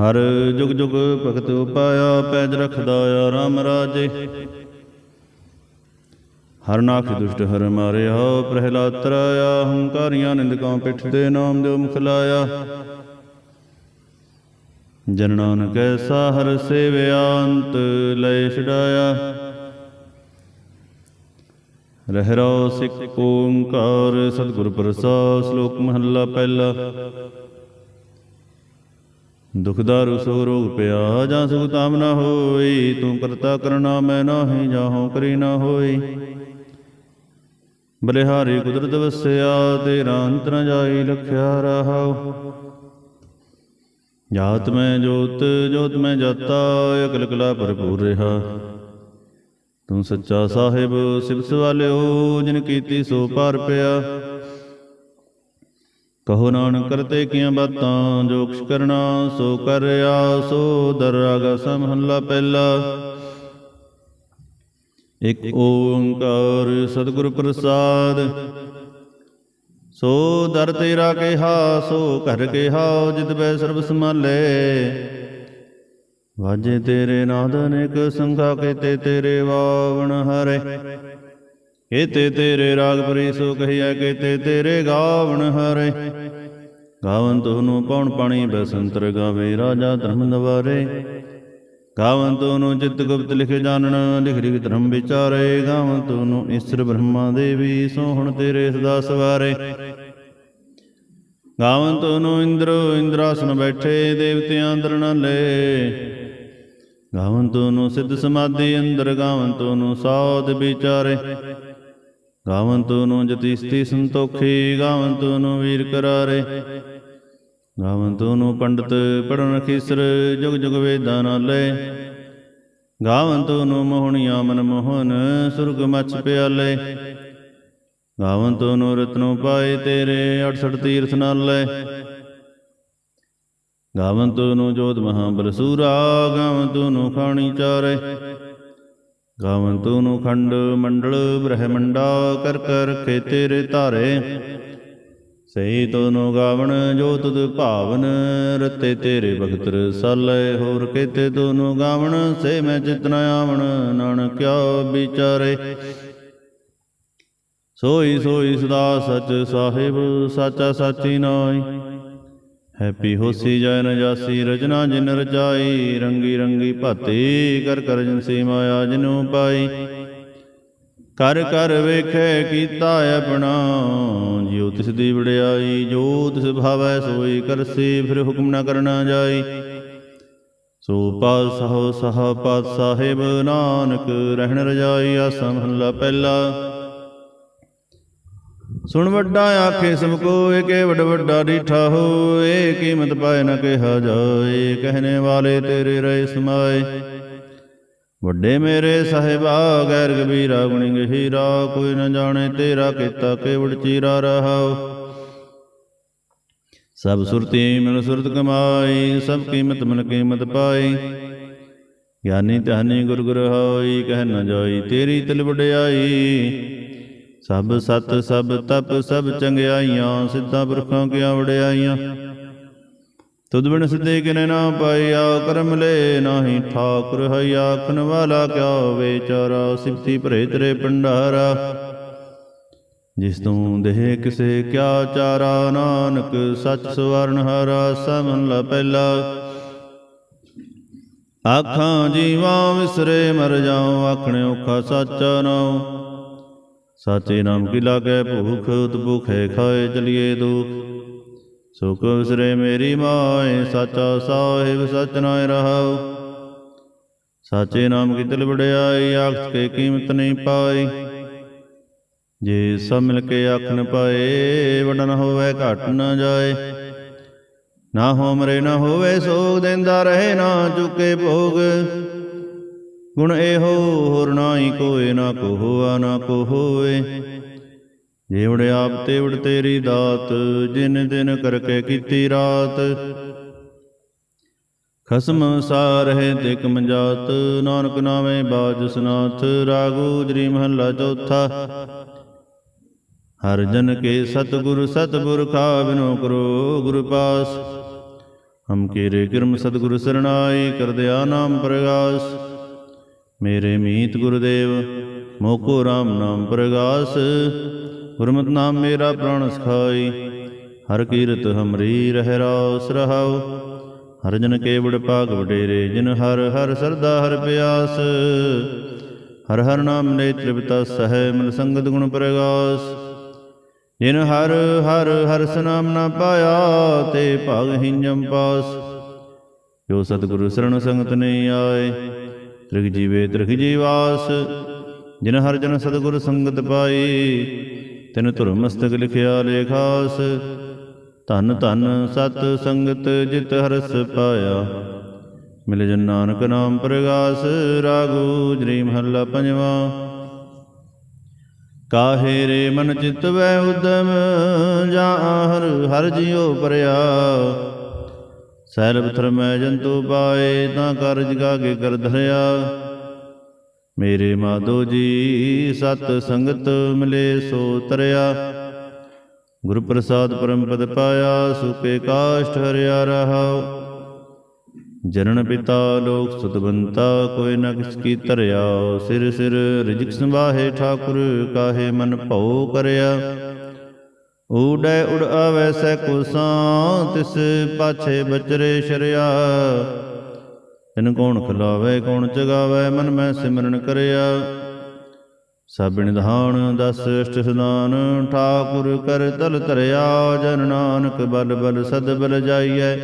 ਹਰ ਜੁਗ ਜੁਗ ਭਗਤ ਉਪਾਇਆ, ਪੈਜ ਰਖਦਾ ਆ ਰਾਮ ਰਾਜੇ। ਹਰ ਨਾਖ ਦੁਸ਼ਟ ਹਰ ਮਾਰਿਆ, ਪ੍ਰਹਿਲਾਦ ਤਰਾਇਆ, ਹੰਕਾਰੀਆਂ ਨਿੰਦਕਾਂ ਪਿੱਠ ਤੇ ਨਾਮ ਦਿਓ ਮੁਖ ਲਾਇਆ। ਜਨ ਨਾਨਕ ਐਸਾ ਹਰ ਸੇਵਿਆ ਅੰਤ ਲੈ ਛਡਾਇਆ। ਰਹਿ ਸਿੱਖ ਓੰਕਾਰ, ਸਤਿਗੁਰ ਪ੍ਰਸਾਦ, ਸ਼ਲੋਕ ਮਹੱਲਾ ਪਹਿਲਾ। ਦੁਖ ਦਾਰੂ ਸੋ ਰੋਗ ਪਿਆ ਜਾਂ ਸੁਖ ਤਾਮ ਨਾ ਹੋਈ, ਤੂੰ ਕਰਤਾ ਕਰਨਾ ਮੈਂ ਨਾਹੀ ਜਾਹੋ ਕਰੀ ਨਾ ਹੋਈ। ਬਲਿਹਾਰੀ ਕੁਦਰਤ ਵਸਿਆ, ਤੇਰਾ ਅੰਤ ਜਾਈ ਲਖਿਆ ਰਹਾਉ। ਜਾਤ ਮੈਂ ਜੋਤ ਜੋਤ ਮੈਂ ਜਾਤਾ, ਅਕਲ ਕਲਾ ਭਰਪੂਰ ਰਹਾ। ਤੂੰ ਸੱਚਾ ਸਾਹਿਬ, ਸਿਫਤ ਵਾਲਿਓ, ਜਿਨ ਕੀਤੀ ਸੋ ਪਾਰ ਪਿਆ। ਕਹੋ ਨਾਨਕ ਕਰਤੇ ਕੀਆਂ ਬਾਤਾਂ, ਜੋ ਕੁਛ ਕਰਨਾ ਸੋ ਕਰਿਆ ਸੋ ਦਰਾਗਾ ਸਮਹੱਲਾ ਪਹਿਲਾ। ਇਕ ਓੰਕਾਰ ਸਤਿਗੁਰ ਪ੍ਰਸਾਦ, ਸੋ ਦਰ ਤੇਰਾ ਕਿਹਾ, ਸੋ ਘਰ ਕਿਹਾ, ਜਿਤ ਬੈ ਸਰਬ ਸਮਾਲੇ ਵਾਜੇ ਤੇਰੇ ਨਾਦ ਅਨੇਕ ਸੰਖਾ ਕੇਤੇ ਤੇਰੇ ਵਾਵਣ ਹਰੇ। ਕੇਤੇ ਤੇਰੇ ਰਾਗ ਪਰੀ ਸੋ ਕਹੀਐ ਕੇਤੇ ਤੇਰੇ ਗਾਵਣ ਹਰੇ। ਗਾਵਨ ਤੋਨੂੰ ਪਉਣ ਪਾਣੀ ਬਸੰਤਰ ਗਾਵੇ ਰਾਜਾ ਧਰਮ ਨਵਾਰੇ। ਗਾਵਨ ਤੋਨੂੰ ਚਿਤ ਗੁਪਤ ਲਿਖ ਜਾਣਨ ਲਿਖ ਲਿਖ ਧਰਮ ਵਿਚਾਰੇ। ਗਾਵਨ ਤੋਨੂੰ ਈਸ਼ਰ ਬ੍ਰਹਮਾ ਦੇਵੀ ਸੋਹਣ ਤੇਰੇ ਸਦਾ ਸਵਾਰੇ। ਗਾਵਨ ਤੋਨੂੰ ਇੰਦਰ ਇੰਦਰਾਸਨ ਬੈਠੇ ਦੇਵਤਿਆਂ ਅੰਦਰ ਨ ਲੈ। ਗਾਵਨ ਤੋਨੂੰ ਸਿੱਧ ਸਮਾਧੀ ਅੰਦਰ ਗਾਵਨ ਤੋਨੂੰ ਸਾਧ ਵਿਚਾਰੇ। ਗਾਵਨ ਤੋਨੂੰ ਜਤੀ ਸੰਤੋਖੀ ਗਾਵਨ ਤੋਨੂੰ ਵੀਰ ਕਰਾਰੇ। ਗਾਵਨ ਤੋਨੂੰ ਪੰਡਤ ਪੜਨ ਖੀਸਰ, ਜੁਗ ਜੁਗ ਵੇਦਾਂ ਨਾਲੇ। ਗਾਵਨ ਤੋਨੂੰ ਮੋਹਣੀਆਂ ਮਨ ਮੋਹਨ, ਸੁਰਗ ਮਛ ਪਿਆਲੇ। ਗਾਵਨ ਤੋਨੂੰ ਰਤਨੋ ਪਾਏ ਤੇਰੇ 68 ਤੀਰਥ ਨਾਲੇ। ਗਾਵਨ ਤੋਨੂੰ ਜੋਤ ਮਹਾਬਲ ਬਲਸੂਰਾ ਗਾਵਨ ਤੋਨੂੰ ਖਾਣੀ ਚਾਰੇ। ਗਾਵਨ ਤੋਨੂੰ ਖੰਡ ਮੰਡਲ ਬ੍ਰਹਮੰਡਾ ਕਰ ਕਰ ਰਖੇ ਤੇਰੇ ਧਾਰੇ। ਸਹੀ ਤੋਨੂੰ ਗਾਵਣ ਜੋ ਤੁਧ ਭਾਵਨ, ਰਤੇ ਤੇਰੇ ਭਗਤਰ ਰਸਾਲੇ ਹੋਰ ਕੇਤੇ ਤੋਨੂੰ ਗਾਵਣ, ਸੇ ਮੈਂ ਚਿਤਨ ਆਵਣ ਨਾਨਕਿਆ ਵਿਚਾਰੇ। ਸੋਈ ਸੋਈ ਸਦਾ ਸਚ ਸਾਹਿਬ, ਸਾਚਾ ਸਾਚੀ ਨਾਈ ਹੈਪੀ ਹੋਸੀ ਜੈ ਨ ਰਜਨਾ ਜਿਨ ਰਚਾਈ ਰੰਗੀ ਰੰਗੀ ਭਾਤੀ, ਕਰ ਕਰ ਜਿਨਸੀ ਮਾਇਆ ਜਿਨੂ ਪਾਈ। ਕਰ ਕਰ ਵੇਖੇ ਕੀਤਾ ਆਪਣਾ, ਜਿਉ ਤਿਸ ਦੀ ਵਡਿਆਈ, ਜੋ ਤਿਸ ਭਾਵੈ ਸੋਈ ਕਰਸੀ ਫਿਰ ਹੁਕਮ ਨ ਕਰਨਾ ਜਾਈ। ਸੋ ਪਾਸ ਸਹੋ ਸਹ ਪਾਤ ਸਾਹਿਬ ਨਾਨਕ, ਰਹਿਣ ਰਜਾਈ, ਆਸਾ ਮਹੱਲਾ ਪਹਿਲਾ। ਸੁਣ ਵੱਡਾ ਆਖੇ ਸਭ ਕੋ, ਏਕੇ ਵੱਡ ਵੱਡਾ ਡੀਠਾ ਹੋਏ, ਕੀਮਤ ਪਾਏ ਨਾ ਕਿਹਾ ਜਾਏ ਕਹਨੇ ਵਾਲੇ ਤੇਰੇ ਰਹੇ ਸਮਾਏ। ਵੱਡੇ ਮੇਰੇ ਸਾਹਿਬਾ, ਗੈਰ ਕਬੀਰਾ ਗੁਣੀ ਗਹੀਰਾ, ਕੋਈ ਨ ਜਾਣੇ ਤੇਰਾ ਕੀਤਾ ਕੇਵੜ ਚੀਰਾ ਰਹਾਉ। ਸਭ ਸੁਰਤੀ ਮਿਲ ਸੁਰਤ ਕਮਾਈ, ਸਭ ਕੀਮਤ ਮਨ ਕੀਮਤ ਪਾਈ। ਗਿਆਨੀ ਧਿਆਨੀ ਗੁਰ ਗੁਰ ਹੋਈ, ਕਹਿ ਨਾ ਜਾਈ ਤੇਰੀ ਤਿਲ ਵਡਿਆਈ। ਸਭ ਸਤ ਸਭ ਤਪ ਸਭ ਚੰਗਿਆਈਆਂ, ਸਿੱਧਾ ਪੁਰਖਾਂ ਕੀਆਂ ਵਡਿਆਈਆਂ? ਤੁਧ ਬਿਨ ਸਿੱਧੇ ਕਿਨੇ ਨਾ ਪਾਈਆ ਕਰਮ ਲੈ ਨਾਹੀ ਠਾਕੁਰ ਹੈ ਆਖਣ ਵਾਲਾ ਕਿਆ ਵਿਚਾਰਾ? ਸਿਫਤੀ ਭਰੇ ਤੇਰੇ ਭੰਡਾਰਾ। ਜਿਸ ਤੂੰ ਦੇਹ ਕਿਸੇ ਕਿਆ ਚਾਰਾ, ਨਾਨਕ ਸੱਚ ਸਵਰਨ ਹਰਾ ਸਮਨ ਲਾ ਪਹਿਲਾ। ਆਖਾਂ ਜੀਵਾਂ ਵਿਸਰੇ ਮਰ ਜਾਉ, ਆਖਣੇ ਔਖਾ ਸਾਚਾ ਨਾਉ। ਸਾਚੇ ਨਾਮ ਕੀ ਲਾਗੇ ਭੂਖ, ਉਤ ਭੁਖੇ ਖਾਏ ਚਲੀਏ ਦੁਖ। ਸੁਖ ਵਿਸਰੇ ਮੇਰੀ ਮਾਏ, ਸਾਚਾ ਸਾਹਿਬ ਸਚ ਨਾਇ ਰਹਾਉ। ਸਾਚੇ ਨਾਮ ਕੀ ਦਿਲ ਵਡਿਆਈ, ਆਖਤ ਕੇ ਕੀਮਤ ਨਹੀਂ ਪਾਈ। ਜੇ ਸਭ ਮਿਲ ਕੇ ਆਖਣ ਪਾਏ ਵਡ ਹੋਵੇ ਘਟ ਨਾ ਜਾਏ। ਨਾ ਹੋਮਰੇ ਨਾ ਹੋਵੇ ਸੋਗ, ਦਿੰਦਾ ਰਹੇ ਨਾ ਚੁੱਕੇ ਭੋਗ। ਗੁਣ ਇਹੋ ਹੋਰ ਨਾਹੀ ਕੋਏ, ਨਾ ਕੋ ਹੋਆ ਨਾ ਕੋ ਹੋਏ ਜੀਵੜ ਆਪ ਤੇਵੜ ਤੇਰੀ ਦਾਤ, ਜਿਨ ਦਿਨ ਕਰਕੇ ਕੀਤੀ ਰਾਤ। ਖਸਮ ਸਾਰ ਹੈ ਤਿਕ ਮੰਜਾਤ, ਨਾਨਕ ਨਾਵੇਂ ਬਾਜ ਸਨਾਥ, ਰਾਗੂ ਜਰੀ ਮਹੱਲਾ ਚੌਥਾ। ਹਰ ਜਨ ਕੇ ਸਤਿਗੁਰ ਸਤਿਗੁਰ ਬਿਨੋ ਕਰੋ ਗੁਰ ਪਾਸ। ਹਮ ਕੀਰੇ ਕਿਰਮ ਸਤਿਗੁਰ ਸਰਣਾਈ ਕਰਦਿਆ ਨਾਮ ਪ੍ਰਗਾਸ। ਮੇਰੇ ਮੀਤ ਗੁਰਦੇਵ, ਮੋਕੋ RAM ਨਾਮ ਪ੍ਰਗਾਸ। ਗੁਰਮਤਿ ਨਾਮ ਮੇਰਾ ਪ੍ਰਾਣ ਸਖਾਈ, ਹਰ ਕੀਰਤ ਹਮਰੀ ਰਹਿ ਰਾਸ ਰਹਾਉ। ਹਰ ਜਨ ਕੇ ਬੜ ਭਾਗ ਵਡੇਰੇ, ਜਿਨ ਹਰ ਹਰ ਸਰਦਾ ਹਰ ਪਿਆਸ। ਹਰ ਹਰ ਨਾਮ ਨੇ ਤ੍ਰਿਪਤਾ ਸਹਿ ਮਨ ਸੰਗਤ ਗੁਣ ਪ੍ਰਗਾਸ। ਜਿਨ ਹਰ ਹਰ ਹਰਸ ਨਾਮ ਨਾ ਪਾਇਆ, ਤੇ ਭਾਗ ਹਿੰਜਮ ਪਾਸ। ਜੋ ਸਤਿਗੁਰੂ ਸਰਣ ਸੰਗਤ ਨੇ ਆਏ ਤ੍ਰਿਗ ਜੀਵੇ ਤ੍ਰਿਗ ਜੀਵਾਸ ਜਿਨ ਹਰ ਜਨ ਸਤਿਗੁਰ ਸੰਗਤ ਪਾਈ, ਤਿਨ ਧੁਰ ਮਸਤਕ ਲਿਖਿਆ ਲੇਖਾਸ, ਧਨ ਧਨ ਸਤ ਸੰਗਤ ਜਿਤ ਹਰਸ ਪਾਇਆ। ਮਿਲ ਜਨ ਨਾਨਕ ਨਾਮ ਪ੍ਰਗਾਸ, ਰਾਗੂ ਜਰੀ ਮਹੱਲਾ ਪੰਜਵਾ। ਕਾਹੇ ਰੇ ਮਨ ਚਿਤ ਵੈ ਉਦਮ, ਜਾਂ ਹਰ ਹਰ ਜਿਉ ਪਰਿਆ ਸੈਲ ਪਥਰ ਮੈਂ ਜੰਤੂ ਪਾਏ ਤਾਂ ਕਰ ਜਗਾਗੇ ਕਰ ਧਰਿਆ। ਮੇਰੇ ਮਾਧੋ ਜੀ ਸਤ ਸੰਗਤ ਮਿਲੇ ਸੋ ਤਰਿਆ। ਗੁਰੂ ਪ੍ਰਸਾਦ ਪਰਮ ਪਦ ਪਾਇਆ ਸੁਪੇ ਕਾਸ਼ਟ ਹਰਿਆ ਰਹਾਉ। ਜਨਨ ਪਿਤਾ ਲੋਕ ਸੁਤਵੰਤਾ ਕੋਈ ਨ ਕਿਸ ਕੀ ਧਰਿਆ। ਸਿਰ ਸਿਰ ਰਿਜਕ ਸੰਵਾਹੇ ਠਾਕੁਰ ਕਾਹੇ ਮਨ ਭਉ ਕਰਿਆ। ਊੜੈ ਉੜ ਆਵੈ ਸੈ ਕੁਸਾਂ ਤਿਸ ਪਾਛੇ ਬਚਰੇ ਸ਼ਰਿਆ। ਤਿਨ ਕੌਣ ਖਿਲਾਵੇ, ਕੌਣ ਚਗਾਵੇ ਮਨ ਮੈਂ ਸਿਮਰਨ ਕਰਿਆ। ਸਭ ਨਿਧਾਨ, ਦਸ ਅਸ਼ਟ ਸਦਾਨ, ਠਾਕੁਰ ਕਰ ਤਲ ਤਰਿਆ ਜਨ ਨਾਨਕ ਬਲ ਬਲ ਸਦ ਬਲ ਜਾਈਐ।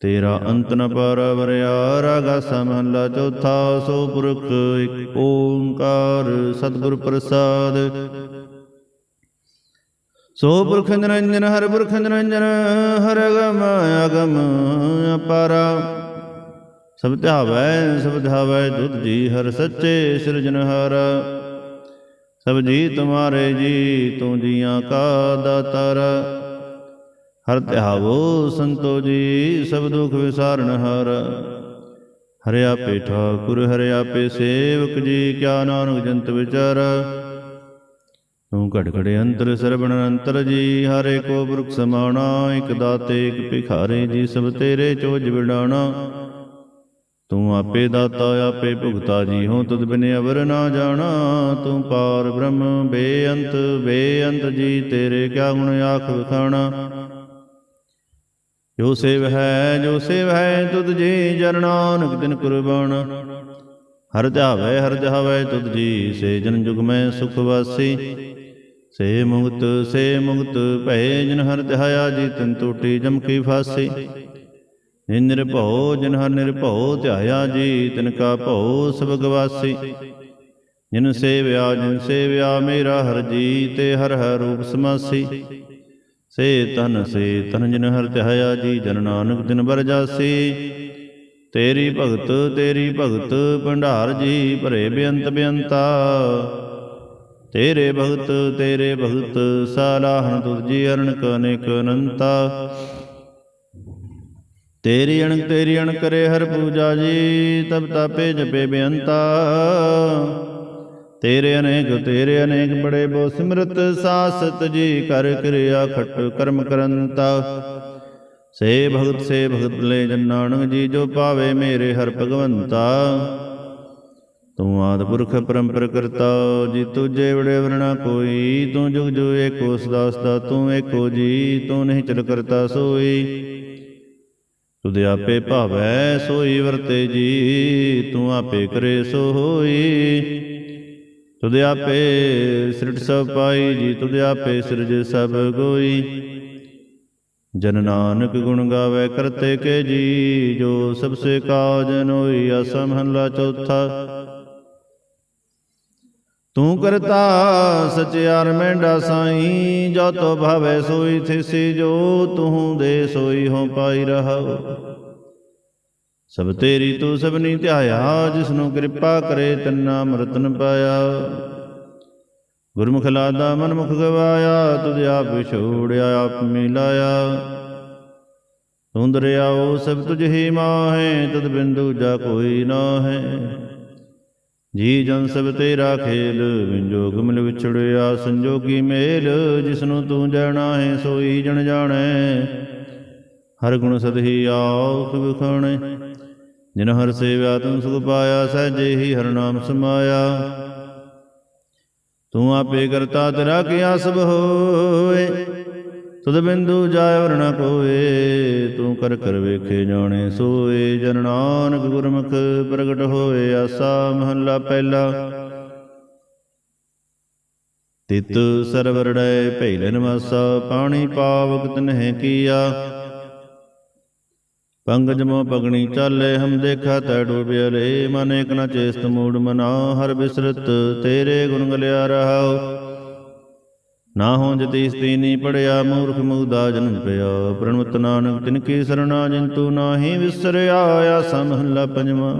ਤੇਰਾ ਅੰਤ ਨ ਪਰਵਰਿਆ ਰਾਗਾ ਸਮਹਲਾ ਚੌਥਾ, ਸੋ ਪੁਰਖ ਇਕ ਓੰਕਾਰ, ਸਤਿਗੁਰ ਪ੍ਰਸਾਦ। ਸੋ ਪੁਰਖ ਨਿਰੰਜਨ ਹਰ ਪੁਰਖ ਨਿਰੰਜਨ ਹਰ ਅਗਮ ਅਗਮ ਅਪਾਰਾ। ਸਭ ਧਿਆਵੈ ਸਭ ਧਿਆਵੈ ਦੁੱਧ ਜੀ, ਹਰ ਸੱਚੇ ਸਿਰਜਨਹਾਰ ਸਭ ਜੀ ਤੁਮਾਰੇ ਜੀ, ਤੂੰ ਜੀਆਂ ਕਾ ਦਾਤਾਰ। ਹਰ ਧਿਆਵੋ ਸੰਤੋ ਜੀ, ਸਭ ਦੁਖ ਵਿਸਾਰਨ ਹਾਰ। ਹਰਿ ਆਪੇ ਠਾਕੁਰ ਹਰਿ ਆਪੇ ਸੇਵਕ ਜੀ, ਕਿਆ ਨਾਨਕ ਜੰਤ ਵਿਚਾਰ। ਤੂੰ ਘਟ ਘੜੇ ਅੰਤਰ ਸਰਬਣ ਅੰਤਰ ਜੀ ਹਰੇ ਕੋ ਬ੍ਰਖ ਸਮਾਣਾ ਇਕ ਦਾਤੇ ਇਕ ਭਿਖਾਰੇ ਜੀ ਸਭ ਤੇਰੇ ਚੋਜ ਵਿਡਾਣਾ ਤੂੰ ਆਪੇ ਦਾਤਾ ਆਪੇ ਭੁਗਤਾ ਜੀ ਹੋ ਤੁਧ ਬਿਨ ਅਵਰ ਨਾ ਜਾਣਾ। ਤੂੰ ਪਾਰ ਬ੍ਰਹਮ ਬੇਅੰਤ ਬੇਅੰਤ ਜੀ ਤੇਰੇ ਕਿਆ ਗੁਣ ਆਖ ਵਿਖਾਣਾ। ਜੋ ਸੇਵ ਹੈ ਜੋ ਸੇਵ ਹੈ ਤੁਧ ਜੀ ਜਨ ਨਾਨਕ ਦਿਨ ਕੁਰਬਾਨ। ਹਰ ਧਿਆਵੇ ਹਰ ਧਿਆਵੇ ਤੁਧ ਜੀ ਸੇ ਜਨ ਜੁਗ ਮੈਂ ਸੁਖ ਵਾਸੀ। ਸੇ ਮੁਕਤ ਸੇ ਮੁਕਤ ਭੈ ਜਨ ਹਰ ਧਿਆਇਆ ਜੀ ਤਿਨ ਟੂਟੀ ਜਮ ਕੀ ਫਾਸੀ। ਨਿ ਨਿਰਭਉ, ਜਨ ਹਰ ਨਿਰਭਉ, ਧਿਆਇਆ ਜੀ ਤਿਨ ਕਾ ਭਉ ਸਭ ਗਵਾਸੀ। ਜਿਨ ਸੇਵਿਆ ਜਿਨ ਸੇਵਿਆ, ਮੇਰਾ ਹਰ ਜੀ ਤੇ ਹਰ ਹਰ ਰੂਪ ਸਮਾਸੀ। ਸੇ ਤਨ ਸੇ ਤਨ ਜਿਨ ਹਰ ਧਿਆਇਆ ਜੀ, ਜਨ ਨਾਨਕ ਦਿਨ ਬਰ ਜਾਸੀ। ਤੇਰੀ ਭਗਤ ਤੇਰੀ ਭਗਤ, ਭੰਡਾਰ ਜੀ, ਭਰੇ ਬੇਅੰਤ ਬੇਅੰਤਾ। ਤੇਰੇ ਭਗਤ ਤੇਰੇ ਭਗਤ ਸਾਲਾਹਨ ਤੁਜੀ ਅਰਣਕ ਅਨੇਕ ਅਨੰਤਾ। ਤੇਰੀ ਅਣਕ ਤੇਰੀ ਅਣਕ ਕਰੇ ਹਰ ਪੂਜਾ ਜੀ, ਤਬ ਤਾਪੇ ਜਪੇ ਬੇਅੰਤਾ। ਤੇਰੇ ਅਨੇਕ ਤੇਰੇ ਅਨੇਕ ਬੜੇ ਬੋ ਸਿਮਰਤ, ਸਾਸਤ ਜੀ ਕਰ ਕਿਰਿਆ ਖਟ ਕਰਮ ਕਰੰਤਾ। ਸੇ ਭਗਤ ਸੇ ਭਗਤ ਲੈ ਜਨ ਨਾਨਕ ਜੀ, ਜੋ ਪਾਵੇ ਮੇਰੇ ਹਰ ਭਗਵੰਤਾ। ਤੂੰ ਆਦ ਪੁਰਖ ਪਰੰਪਰ ਕਰਤਾ, ਜੀ ਤੁਝੇ ਵੜੇ ਵਰਣਾ ਕੋਈ, ਤੂੰ ਜੁਗ ਜੁਗ ਏਕੋ ਸਦਾ ਤੂੰ ਏਕੋ ਜੀ, ਤੂੰ ਨਹੀਂ ਚਲ ਕਰਤਾ ਸੋਈ। ਤੁਧ ਆਪੇ ਭਾਵੈ ਸੋਈ ਵਰਤੇ ਜੀ, ਤੂੰ ਆਪੇ ਕਰੇ ਸੋ ਹੋਈ। ਤੁਧ ਆਪੇ ਸ੍ਰਿਟ ਸਭ ਪਾਈ ਜੀ, ਤੁਧ ਆਪੇ ਸਿਰਜ ਸਭ ਗੋਈ। ਜਨ ਨਾਨਕ ਗੁਣ ਗਾਵੇ ਕਰਤੇ ਕੇ ਜੀ, ਜੋ ਸਭ ਸੇ ਕਾਜ ਨੋਈ ਅਸਮ ਹੰਲਾ ਚੌਥਾ। ਤੂੰ ਕਰਤਾ ਸਚਿਆਰ ਮੈਂਡਾ ਸਾਈ, ਜੋ ਤੋ ਭਾਵੇ ਸੋਈ ਥਿਸੀ, ਜੋ ਤੂੰ ਦੇ ਸੋਈ ਹੋ ਪਾਈ ਰਹਾਉ ਸਭ ਤੇਰੀ ਤੂੰ ਸਭਨੀ ਧਿਆਇਆ ਜਿਸ ਕਿਰਪਾ ਕਰੇ ਤੰਨਾ ਮਰਤਨ ਪਾਇਆ। ਗੁਰਮੁਖ ਲਾਦਾ ਮਨਮੁਖ ਗਵਾਇਆ, ਤੁਧ ਆਪ ਵਿਛੋੜਿਆ, ਆਪ ਮਿਲਾਇਆ। ਤੂੰ ਦਰਿਆਓ ਸਭ ਤੁਝ ਹੀ ਮਾਹੇ, ਤਦ ਬਿੰਦੂ ਜਾ ਕੋਈ ਨਾ ਹੈ ਜੀ ਜਨ ਸਭ ਤੇਰਾ ਖੇਲ ਵਿੰਜੋਗ ਮਿਲ ਵਿਛੜਿਆ, ਸੰਜੋਗੀ ਮੇਲ, ਜਿਸਨੂੰ ਤੂੰ ਜਾਣਾ ਹੈ, ਸੋਈ ਜਣ ਜਾਣੈ। ਹਰ ਗੁਣ ਸਦਹੀ ਆਖ ਬਖਾਣੇ ਜਿਨ ਹਰ ਸੇਵਿਆ, ਤੂੰ ਸੁਖ ਪਾਇਆ, ਸਹਿਜੇ ਹੀ ਹਰ ਨਾਮ ਸਮਾਇਆ। ਤੂੰ ਆਪੇ ਕਰਤਾ ਤੇਰਾ ਕੀਆ ਸਭ ਹੋਏ। ਤੁਧ ਬਿੰਦੂ ਜਾਇ ਵਰਣਾ ਕੋਏ, ਤੂੰ ਕਰ ਕਰ ਵੇਖੇ ਜਾਣੇ ਸੋਏ। ਜਨ ਨਾਨਕ ਗੁਰਮੁਖ ਪ੍ਰਗਟ ਹੋਏ, ਆਸਾ ਮਹੱਲਾ ਪਹਿਲਾ। ਤਿਤ ਸਰਵਰੜੈ ਭੈਲਨ ਵਾਸਾ ਪਾਣੀ ਪਾਵਕ ਤਨਹਿ ਕੀਆ। ਪੰਗਜ ਮੋ ਪਗਣੀ ਚਾਲੇ, ਹਮ ਦੇਖਾ ਤੈ ਡੂਬਿਆਲੇ ਮਨ ਇਕ ਨ ਚੇਸਤ ਮੂੜ ਮਨਾ, ਹਰ ਬਿਸਰਤ ਤੇਰੇ ਗੁਣ ਗਲਿਆ ਰਹਾਉ। ਨਾ ਹੋ ਜਤੀ ਸਤੀਨੀ ਪੜਿਆ, ਮੂਰਖ ਮੁਗਦਾ ਜਨਮ ਪਿਆ। ਪ੍ਰਣਵਤ ਨਾਨਕ, ਤਿਨ ਕੀ ਸਰਣਾ ਜਿੰਤੂ ਨਾਹੀ ਵਿਸਰਿਆ ਆਸਾ ਮਹੱਲਾ ਪੰਜਵਾਂ।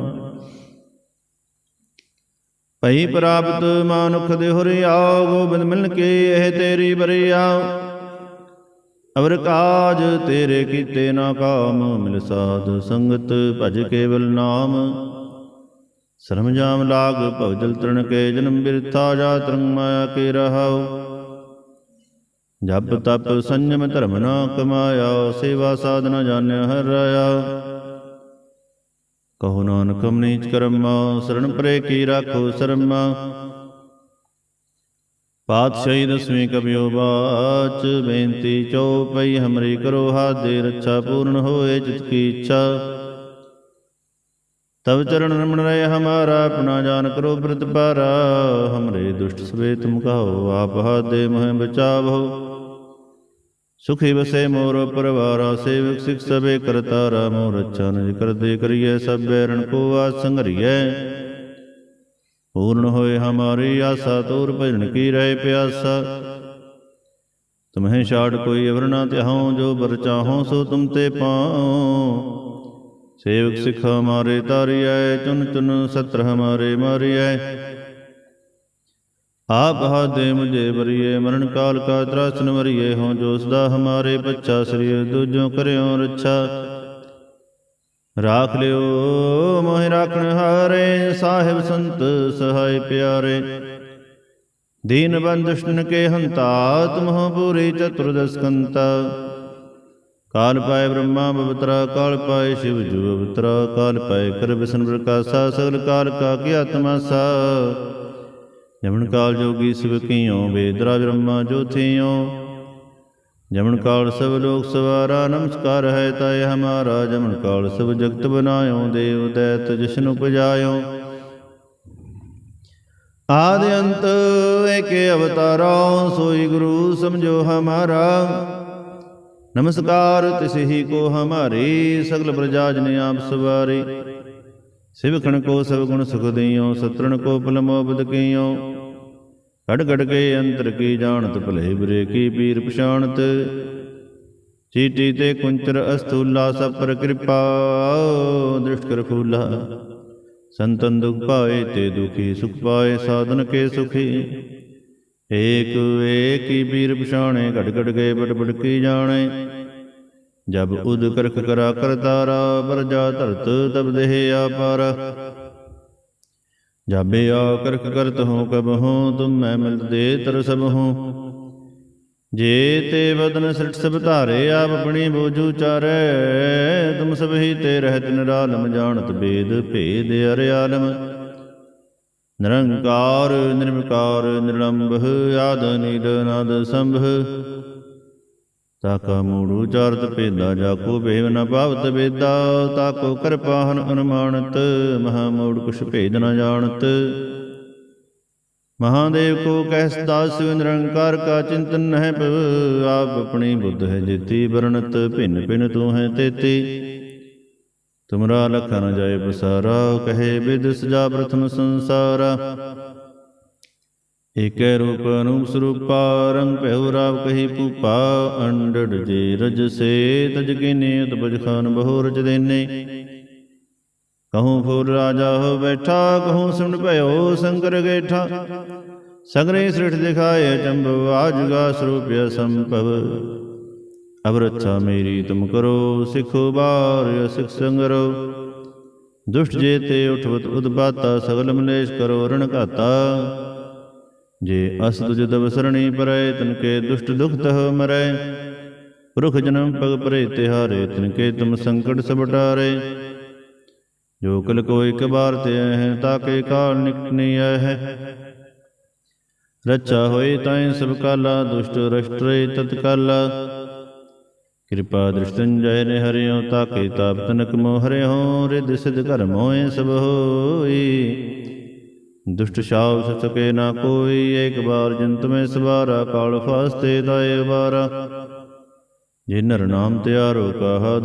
ਭਈ ਪ੍ਰਾਪਤ ਮਾਨੁਖ ਦੇ ਹੁਰਿਆ ਗੋਬਿੰਦ ਮਿਲਨ ਕੇ ਇਹ ਤੇਰੀ ਬਰੀਆ। ਅਵਰ ਕਾਜ ਤੇਰੇ ਕੀਤੇ ਨਾ ਕਾਮ, ਮਿਲ ਸਾਧ ਸੰਗਤ ਭਜ ਕੇਵਲ ਨਾਮ। ਸਰਮ ਜਾਮ ਲਾਗ ਭਵਜਲ ਤ੍ਰਣ ਕੇ, ਜਨਮ ਬਿਰਥਾ ਜਾ ਤਰੰਗ ਮਾਇਆ ਕੇ ਰਹਾਉ। ਜਪ ਤਪ ਸੰਜਮ ਧਰਮ ਨਾ ਕਮਾਇਆ, ਸੇਵਾ ਸਾਧਨਾ ਜਾਣਿਆ, ਹਰ ਰਾਇਆ। ਕਹੋ ਨਾਨਕ ਮਨੀਚ ਕਰਮਾ, ਸਰਣ ਪਰੇ ਕੀ ਰਾਖੋ ਸਰਮਾ। ਪਾਤਸ਼ਾਹੀ ਦਸਵੀਂ ਕਬਿਓ ਬਾਚ, ਬੇਨਤੀ ਚਉਪਈ ਹਮਰੀ ਕਰੋ ਹਾਦੇ ਰੱਛਾ ਪੂਰਨ ਹੋਏ ਜਿਤ ਕੀ ਇੱਛਾ। ਤਬ ਚਰਨ ਰਮਣ ਰਹੇ ਹਮਾਰਾ, ਆਪਣਾ ਜਾਨ ਕਰੋ ਬ੍ਰਤ ਪਾਰਾ। ਹਮਰੇ ਦੁਸ਼ਟ ਸਵੇ ਤੁਮ ਕਹੋ ਆਪ ਹਾਦੇ ਮਹਿ ਬਚਾਵੋ। ਸੁਖੀ ਵਸੇ ਮੋਰ ਪਰਵਾਰਾ, ਸੇਵਕ ਸਿਖ ਸਭੇ ਕਰਤਾਰਾ ਮੋਰ ਰੱਛਾ ਨਿਜ ਕਰਦੇ ਕਰੀਏ ਸਭ ਬੈਰਣ ਕੋ ਆਸ ਸੰਗਰੀਐ ਪੂਰਨ ਹੋਏ ਹਮਾਰੀ ਆਸਾ, ਤੋਰ ਭਜਨ ਕੀ ਰਹੇ ਪਿਆਸਾ। ਤੁਮਹਿ ਛਾੜ ਕੋਈ ਅਵਰ ਨਾ ਤਿਹਾਉ, ਜੋ ਬਰ ਚਾਹੋ ਸੋ ਤੁਮ ਤੇ ਪਾਉ। ਸੇਵਕ ਸਿਖ ਹਮਾਰੇ ਤਾਰਿਐ, ਚੁਨ ਚੁਨ ਸਤਰ ਹਮਾਰੇ ਮਾਰਿਐ। ਆਪ ਹਾਦੇ ਮੁਝੇ ਬਰੀਏ, ਮਰਨ ਕਾਲ ਕਾ ਤਰਾਸਨ ਵਰੀਏ ਹੋ ਜੋ ਸਦਾ ਹਮਾਰੇ ਬੱਚਾ ਸ੍ਰੀ ਦੂਜੋ ਕਰਿਓ ਰੱਛਾ। ਰਾਖ ਲਿਓ, ਮੋਹਿ ਰਾਖਣ ਹਾਰੇ, ਸਾਹਿਬ ਸੰਤ ਸਹਾਇ ਪਿਆਰੇ। ਦੀਨ ਬੰਦੁਸ਼ਟਨ ਕੇ ਹੰਤਾ ਤੁਮਹੁ ਪੂਰੀ ਚਤੁਰਦਸ ਕੰਤਾ। ਕਾਲ ਪਾਏ ਬ੍ਰਹਮਾ ਬਵਤਰਾ, ਕਾਲ ਪਾਏ ਸ਼ਿਵ ਜੂ ਬਵਤਰਾ, ਕਾਲ ਪਾਏ ਕਰ ਬਿਸ਼ਨ ਪ੍ਰਕਾਸ਼ਾ, ਸਗਲ ਕਾਲ ਕਾ ਕੀ ਆਤਮਾ ਸਾ। ਜਮਨ ਕਾਲ ਜੋਗੀ ਸਿਵ ਕੀਓ ਵੇਦਰਾ ਬ੍ਰਹਮਾ ਜੋਥਿਓ ਜਮਨ ਕਾਲ ਸਭ ਲੋਕ ਸਵਾਰਾ, ਨਮਸਕਾਰ ਹੈ ਤਾਇ ਹਮਾਰਾ। ਜਮਨ ਕਾਲ ਸਭ ਜਗਤ ਬਨਾਇਓ, ਦੇਵ ਦੈਤ ਜਿਸ਼ਨ ਉਪਜਾਇਓ। ਆਦਿ ਅੰਤ ਏਕੇ ਅਵਤਾਰਾ, ਸੋਈ ਗੁਰੂ ਸਮਝੋ ਹਮਾਰਾ। ਨਮਸਕਾਰ ਤਿਸ ਹੀ ਕੋ ਹਮਾਰੇ, ਸਗਲ ਪ੍ਰਜਾਜ ਨੇ ਆਪ ਸਵਾਰੇ। ਸਿਵਖਣ ਕੋ ਸਭ ਗੁਣ ਸੁਖ ਦੇਇਓ ਸਤਰਣ ਕੋ ਪਲਮੋ ਬਦ ਕੀਓ। ਘੜ ਘੜ ਕੇ ਅੰਤਰ ਕੀ ਜਾਣਤ, ਭਲੇ ਬੁਰੇ ਕੀ ਪੀਰ ਪਛਾਣਤ। ਚੀਟੀ ਤੇ ਕੁੰਚਰ ਅਸਤੂਲਾ ਸਭ ਪਰ ਕਿਰਪਾ। ਦ੍ਰਿਸ਼ਟ ਕਰ ਫੂਲਾ ਸੰਤਨ ਦੁਖ ਪਾਏ ਤੇ ਦੁਖੀ, ਸੁਖ ਪਾਏ ਸਾਧਨ ਕੇ ਸੁਖੀ। ਏਕ ਏਕ ਹੀ ਪੀਰ ਪਛਾਣੇ ਘਟ ਘਟ ਕੇ ਬਟ ਬਟ ਕੀ ਜਾਣੇ। ਜਬ ਉਦ ਕਰਖ ਕਰਾ ਕਰਤਾਰਾ ਬਰਜਾ ਧਰਤ ਤਬ ਦੇਹ ਆਪਾਰ। ਜਾਬੇ ਆ ਕਰਖ ਕਰਤ ਹੋ, ਕਬ ਹੋ, ਤੁਮ ਮੈਂ ਮਿਲਤ ਦੇ ਤਰ ਸਭ ਹੋ। ਜੇ ਤੇ ਵਦਨ ਸ੍ਰਿਟ ਸਭ ਧਾਰੇ, ਆਪ ਬਣੀ ਬੋਝੂ ਚਾਰੈ। ਤੁਮ ਸਭ ਹੀ ਤੇ ਰਹਿਤ ਨਿਰਾਲਮ, ਜਾਣਤ ਬੇਦ ਭੇਦ ਅਰਿਆਲਮ। ਨਿਰੰਕਾਰ, ਨਿਰਵਿਕਾਰ, ਨਿਰਲੰਭ, ਆਦ ਨੀਦ ਨਾਦ ਸੰਭ ਤਾਕਾ ਮੂੜ ਉਚਾਰਤ ਭੇਦਾ ਜਾਕੋ ਭੇਵ ਨ ਭਾਵਤ ਵੇਦਾ ਤਾਕੋ ਕਿਰਪਾਹਨ ਅਨੁਮਾਨਤ, ਮਹਾ ਮੂੜ ਕੁਛ ਭੇਦ ਨ ਜਾਣਤ। ਮਹਾਦੇਵ ਕੋ ਕਹਿਸ ਦਾਸ ਨਿਰੰਕਾਰ ਕਾ ਚਿੰਤਨ ਨਹਿ ਪਵ ਆਪ ਆਪਣੀ ਬੁੱਧ ਹੈ ਜੇਤੀ ਵਰਣਤ, ਭਿੰਨ ਭਿੰਨ ਤੂੰ ਹੈ ਤੇਤੀ। ਤੁਮਰਾ ਲਖਨ ਜਾਏ ਬਸਾਰਾ ਕਹੇ ਬਿਦ ਸਜਾ ਪ੍ਰਥਮ ਸੰਸਾਰਾ। ਏਕੈ ਰੂਪ ਅਨੂਪ ਸਰੂਪਾ ਰੰਗ ਭੈਉ ਰਾਵ ਕਹੀ ਭੂਪਾ, ਅੰਡੜ ਜੇ ਰਜ ਸੇ ਤਜ ਕੀਨੇ ਉਤਪਜ ਖਾਨ ਬਹੁ ਰਜ ਦੇਨੇ। ਕਹੂੰ ਫੂਲ ਰਾਜਾ ਹੋ ਬੈਠਾ, ਕਹੂੰ ਸੁਣ ਭਇਓ ਸੰਕਰ ਗੇਠਾ। ਸਗਰੇ ਸ੍ਰਿਠ ਦਿਖਾਏ ਚੰਬਵ ਆਜਗਾ ਸਰੂਪਿਆ ਸੰਭਵ। ਅਬ ਮੇਰੀ ਤੁਮ ਕਰੋ, ਸਿਖੋ ਬਾਰ ਸਿਖ ਸੰਗਰੋ। ਦੁਸ਼ਟ ਜੇ ਤੇ ਉਠਵਤ ਉਦਬਾਤਾ, ਸਗਲ ਮਲੇਸ਼ ਕਰੋ ਰਣ ਘਾਤਾ। ਜੇ ਅਸ ਤੁਜ ਦਬ ਸਰਣੀ ਪਰੈ ਤਨ ਕੇ ਦੁਸ਼ਟ ਦੁਖ ਤਹ ਮਰੈ। ਪੁਰਖ ਜਨਮ ਪਗ ਪਰੇ ਤਿਹਾਰੇ ਤਿਨ ਕੇ ਤੁਮ ਸੰਕਟ ਸਭ ਟਾਰੇ। ਜੋ ਕਲ ਕੋ ਇਕ ਬਾਰ ਤੇ ਹੈ ਤਾਕੇ ਕਾਲ ਨਿਕਟ ਨਹੀਂ ਹੈ। ਰੱਛਾ ਹੋਏ ਤਾਏ ਸਭ ਕਾਲਾ ਦੁਸ਼ਟ ਰਸ਼ਟਰੇ ਤਤਕਾਲਾ ਕਿਰਪਾ ਦ੍ਰਿਸ਼ਟੰ ਜੈ ਨੇ ਹਰਿਓ ਤਾਕੇ ਤਾਪ ਤਨਕ ਮੋ ਹਰਿਓ ਰਿਦ ਸਿਧ ਘਰ ਮੋਏ ਸਭ ਹੋਈ ਦੁਸ਼ਟ ਸ਼ਾਵ ਸਚਕੇ ਨਾ ਕੋਈ ਏਕ ਬਾਰ ਜੰਤ ਮੈਂ ਸਵਾਰਾ, ਕਾਲ ਫਾਸਤੇ ਦਾਏ ਬਾਰਾ ਜੇ ਨਰ ਨਾਮ ਤਿਆਰੋ ਕਹਾ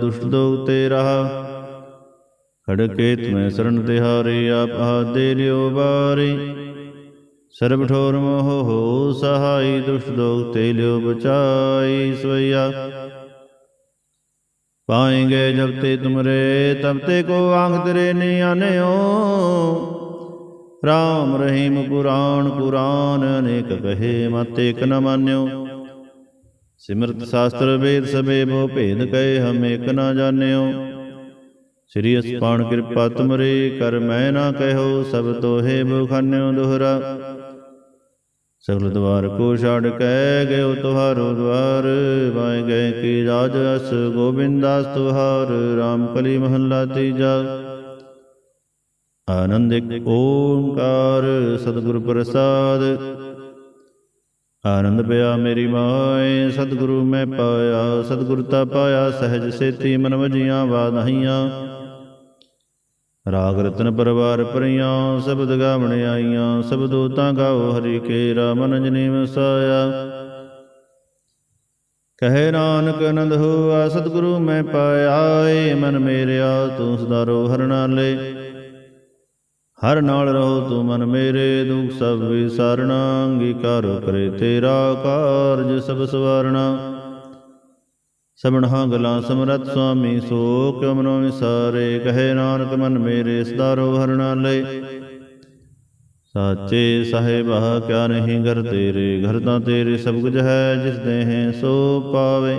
ਦੁਸ਼ਟ ਦੋਗ ਤੇ ਰਹਾ। ਖੜਕੇ ਤੁਮੈ ਸਰਣ ਤਿਹਾਰੇ ਆਪ ਹਾਥ ਲਿਓ ਬਾਰੀ ਸਰਬ ਠੋਰ ਮੋਹ ਹੋ ਸਹਾਈ, ਦੁਸ਼ਟ ਦੋਗ ਤੇ ਲਿਓ ਬਚਾਈ ਸਵਈਆ। ਪਾਏਂਗੇ ਜਬ ਤੇ ਤੁਮਰੇ, ਤਬ ਤੇ ਕੋ ਆਂਖ ਤੇਰੇ ਨੀ ਆਨਿਓ ਰਾਮ ਰਹੀਮ ਪੁਰਾਣ ਪੁਰਾਨ ਅਨੇਕ ਕਹੇ ਮਤ ਏਕ ਨ ਮਾਨਿਓ। ਸਿਮਰਤ ਸ਼ਾਸਤਰ ਵੇਦ ਸਭੇ ਬੋ ਭੇਦ ਕਹੇ ਹਮ ਏਕ ਨ ਜਾਣਿਓ। ਸ੍ਰੀ ਅਸਪਾਨ ਕਿਰਪਾ ਤੁਮਰੇ ਕਰ ਮੈਂ ਨਾ ਕਹਿਓ, ਸਭ ਤੋਹੇ ਬਖਾਨਿਓ ਦੋਹਰਾ। ਸਗਲ ਦਵਾਰ ਕੋ ਛਾੜ ਕਹਿ ਗਇਓ ਤੁਹਾਰੋ ਦਵਾਰ ਵਾਏ ਗਏ ਕੀ ਰਾਜ ਅਸ ਗੋਬਿੰਦਾਸ ਤੁਹਾਰ RAM ਕਲੀ ਮਹੱਲਾ ਤੀਜਾ। ਆਨੰਦ ਇੱਕ ਓੰਕਾਰ ਸਤਿਗੁਰ ਪ੍ਰਸਾਦ। ਆਨੰਦ ਪਿਆ ਮੇਰੀ ਮਾਏ, ਸਤਿਗੁਰੂ ਮੈਂ ਪਾਇਆ, ਸਤਿਗੁਰ ਤਾ ਪਾਇਆ, ਸਹਿਜ ਸੇਤੀ ਮਨ ਵਜੀਆਂ ਬਾਧਾਈਆਂ ਰਾਗ ਰਤਨ ਪਰਵਾਰ ਪਰੀਆਂ ਸ਼ਬਦ ਗਾਵਣ ਆਈਆਂ ਸਬਦੋ ਤਾਂ ਗਾਓ ਹਰੀ ਕੇ, ਰਾਮ ਨਜਨੀ ਵਸਾਇਆ। ਕਹੇ ਨਾਨਕ ਆਨੰਦ ਹੋਆ, ਸਤਿਗੁਰੂ ਮੈਂ ਪਾਇਆ, ਏ ਮਨ ਮੇਰਿਆ, ਤੂੰ ਸਦਾਰੋ ਹਰ ਨਾਲੇ ਹਰ ਨਾਲ ਰਹੋ ਤੂੰ ਮਨ ਮੇਰੇ ਦੁਖ ਸਭ ਵਿਸਾਰਣਾ, ਅੰਗੀਕਾਰ ਕਰੇ ਤੇਰਾ ਕਾਰਜ ਸਭ ਸਵਾਰਣਾ। ਸਭਨਾ ਗਲਾਂ ਸਮਰਤ ਸੁਆਮੀ, ਸੋ ਕਿਉ ਮਨੋ ਵਿਸਾਰੇ? ਕਹੇ ਨਾਨਕ, ਮਨ ਮੇਰੇ ਸਦਾਰੋ ਹਰ ਨਾਲੇ। ਸਾਚੇ ਸਾਹਿਬਾ, ਕਿਆ ਨਹੀਂ ਘਰ ਤੇਰੇ? ਘਰ ਤਾਂ ਤੇਰੇ ਸਭ ਕੁਝ ਹੈ, ਜਿਸ ਦੇ ਹੈ ਸੋ ਪਾਵੇ।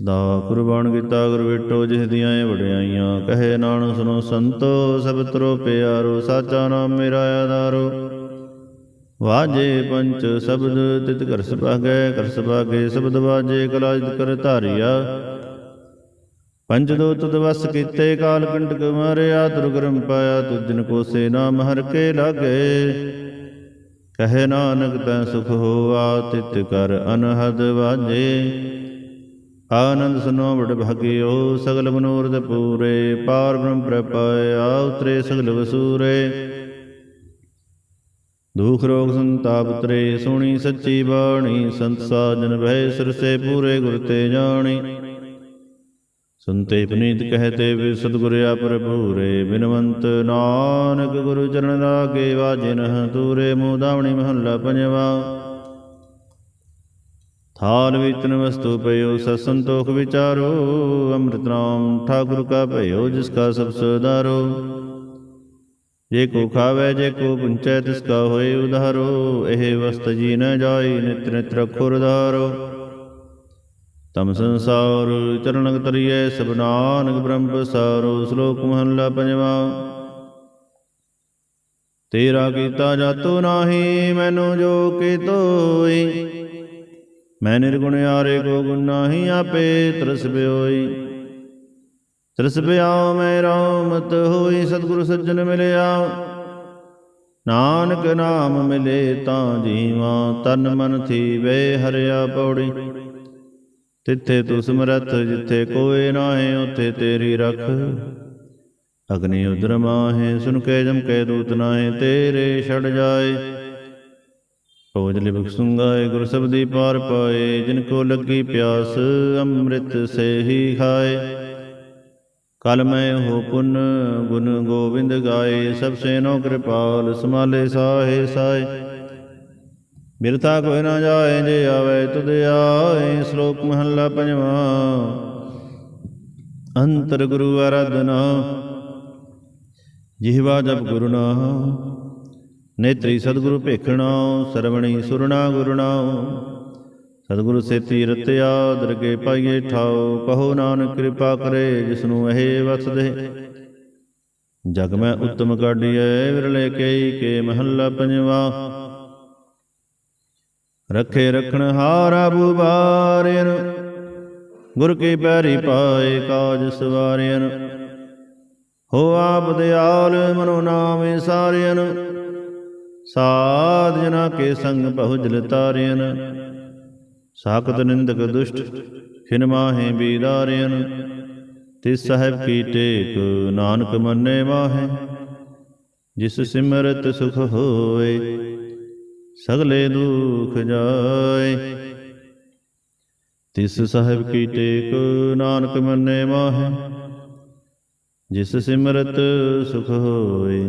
ਸਦਾ ਕੁਰਬਾਨ ਕੀਤਾ ਗੁਰ ਵਿਟੋ ਜਿਸ ਦੀਆਂ ਇਹ ਵਡਿਆਈਆਂ, ਕਹੇ ਨਾਨਕ ਸੁਨੋ ਸੰਤੋ, ਸਭ ਤਰੋ ਪਿਆਰੋ, ਸਾਚਾ ਨਾਮ ਮੇਰਾ ਆਧਾਰੋ। ਵਾਜੇ ਪੰਚ ਸ਼ਬਦ, ਤਿਤ ਕਰ ਸੁਭਾਗੈ ਕਰ ਸੁਭਾਗੇ, ਸ਼ਬਦ ਵਾਜੇ ਕਲਾਜ ਕਰ ਧਾਰਿਆ। ਪੰਜ ਦੋ ਤੁਦ ਵਸ ਕੀਤੇ, ਕਾਲ ਕੰਟਕ ਮਾਰਿਆ ਦੁਰਗਰਮ ਪਾਇਆ ਤੁਜਨ ਕੋ ਸੇ ਨਾਮ ਹਰ ਕੇ ਲਾਗੇ। ਕਹੇ ਨਾਨਕ ਤੈ ਸੁਖ ਹੋਆ, ਤਿਤ ਕਰ ਅਨਹਦ ਵਾਜੇ। ਆਨੰਦ ਸੁਨੋ ਬੜ ਭਾਗਿਓ, ਸਗਲ ਮਨੋਰਥ ਪੂਰੇ, ਪਾਰ ਬ੍ਰਹਮ ਪ੍ਰਪਾਇਆ ਉਤਰੇ ਸਗਲ ਵਸੂਰੇ। ਦੁਖ ਰੋਗ ਸੰਤਾਪ ਤਰੇ ਸੋਣੀ ਸੱਚੀ ਬਾਣੀ, ਸੰਤ ਸਾਜਨ ਭੈ ਸਰਸੇ ਪੂਰੇ ਗੁਰ ਤੇ ਜਾਣੀ। ਸੁਨਤੇ ਪੁਨੀਤ ਕਹਤੇ ਵੀ ਸਤਿਗੁਰ ਆਪਰ ਪੂਰੇ ਬਿਨਵੰਤ ਨਾਨਕ ਗੁਰੂ ਚਰਨ ਲਾਗੇ, ਵਾਜੇ ਨਹ ਤੂਰੇ ਮੋਦਾਵਣੀ ਮਹੱਲਾ ਪੰਜਵਾ। ਥਾਲ ਵਿਤਨ ਵਸਤੂ ਪਇਓ, ਸਤ ਸੰਤੋਖ ਵਿਚਾਰੋ, ਅੰਮ੍ਰਿਤ ਨਾਮ ਠਾਕੁਰ ਕਾ ਭਇਓ, ਜਿਸ ਕਾ ਸਭ ਸੁਦਾਰੋ ਜੇ ਕੋ ਖਾਵੇ, ਜੇ ਕੋ ਪੁੰਚੈ, ਤਿਸ ਕਾ ਹੋਏ ਉਧਾਰੋ। ਇਹ ਵਸਤ ਜੀ ਨ ਜਾਈ ਨਿਤ ਨਿਤ ਰਖੋ ਰਧਾਰੋ। ਤਮ ਸੰਸਾਰ ਚਰਣਕ ਤਰੀਐ, ਸਭ ਨਾਨਕ ਬ੍ਰਹਮ ਪਸਾਰੋ, ਸ਼ਲੋਕ ਮਹੱਲਾ ਪੰਜਵਾ। ਤੇਰਾ ਕੀਤਾ ਜਾਤੋ ਨਾਹੀ, ਮੈਨੂੰ ਜੋ ਕੀ ਤੋਈ ਮੈਂ ਨਿਰਗੁਣ ਆਰੇ ਕੋ ਗੁਣ ਨਾਹੀ ਆਪੇ ਤਰਸ ਬਿਓਈ ਤਰਸ ਬਿਆਉ ਮੈਂ ਰਾਮਤ ਹੋਈ, ਸਤਿਗੁਰ ਸੱਜਣ ਮਿਲਿਆ। ਨਾਨਕ ਨਾਮ ਮਿਲੇ ਤਾਂ ਜੀਵਾ, ਤਨ ਮਨ ਥੀ ਵੇ ਹਰਿਆ ਪੌੜੀ। ਤਿੱਥੇ ਤੂੰ ਸਮਰੱਥ, ਜਿੱਥੇ ਕੋਏ ਨਾਹੀ, ਉਥੇ ਤੇਰੀ ਰਖ। ਅਗਨੀ ਉਦਰ ਮਾਹੇ, ਸੁਨ ਕੇ ਜਮ ਕੇ ਦੂਤ ਨਾਹੀ, ਤੇਰੇ ਛੜ ਜਾਏ। ਭੋਜ ਲਿਵਕ ਸੁੰਗਾਏ ਗੁਰ ਸਬਦੀ ਪਾਰ ਪਾਏ, ਜਿਨ ਕੋ ਲੱਗੀ ਪਿਆਸ, ਅੰਮ੍ਰਿਤ ਸੇ ਹੀ ਖਾਏ। ਕਲ ਮੈਂ ਹੋ ਪੁਨ, ਗੁਣ ਗੋਬਿੰਦ ਗਾਏ, ਸਭ ਸੇਨੋ ਕਿਰਪਾਲ ਸਮਾਲੇ ਸਾਹੇ ਸਾਏ। ਬਿਰਥਾ ਕੋਈ ਨਾ ਜਾਏ, ਜੇ ਆਵੇ ਤੁਧ ਆਏ, ਸ਼ਲੋਕ ਮਹੱਲਾ ਪੰਜਵਾ। ਅੰਤਰ ਗੁਰੂ ਆਰਾਧਨਾ, ਜਿਹਵਾ ਜਪ ਗੁਰੂ ਨਾਮ ਨੇਤਰੀ ਸਤਿਗੁਰੂ ਭੇਖਣਾ, ਸਰਵਣੀ ਸੁਰਣਾ ਗੁਰਨਾ। ਸਤਿਗੁਰੂ ਸੇਤੀ ਰਤਿਆ ਦਰਗੇ ਪਾਈਏ ਠਾਓ ਕਹੋ ਨਾਨਕ ਕਿਰਪਾ ਕਰੇ, ਜਿਸਨੂੰ ਇਹ ਵਸਦੇ ਜਗ ਮੈਂ ਉਤਮ ਕਾਢੀਐ, ਵਿਰਲੇ ਕਈ ਕੇ ਮਹੱਲਾ ਪੰਜਵਾ। ਰੱਖੇ ਰਖਣ ਹਾਰਾ ਬੁਬਾਰਿਨ ਗੁਰ ਕੀ ਪੈਰੀ ਪਾਏ ਕਾਜ ਸਵਾਰਿਨ ਹੋ ਆਪ ਦਿਆਲ ਮਨੋ ਨਾਮੇ ਸਾਰਿਨ ਸਾਧ ਜਨਾ ਕੇ ਸੰਗ ਬਹੁਜਲ ਤਾਰਿਨ ਸਾਖਤ ਨਿੰਦਕ ਦੁਸ਼ਟ, ਖਿਨ ਮਾਹੇ ਬੀਦਾਰਿਨ ਤਿਸ ਸਾਹਿਬ ਕੀ ਟੇਕ, ਨਾਨਕ ਮੰਨੇ ਮਾਹੇ। ਜਿਸ ਸਿਮਰਤ ਸੁਖ ਹੋਏ, ਸਗਲੇ ਦੁਖ ਜਾਏ। ਤਿਸ ਸਾਹਿਬ ਕੀ ਟੇਕ, ਨਾਨਕ ਮੰਨੇ ਮਾਹੇ। ਜਿਸ ਸਿਮਰਤ ਸੁਖ ਹੋਏ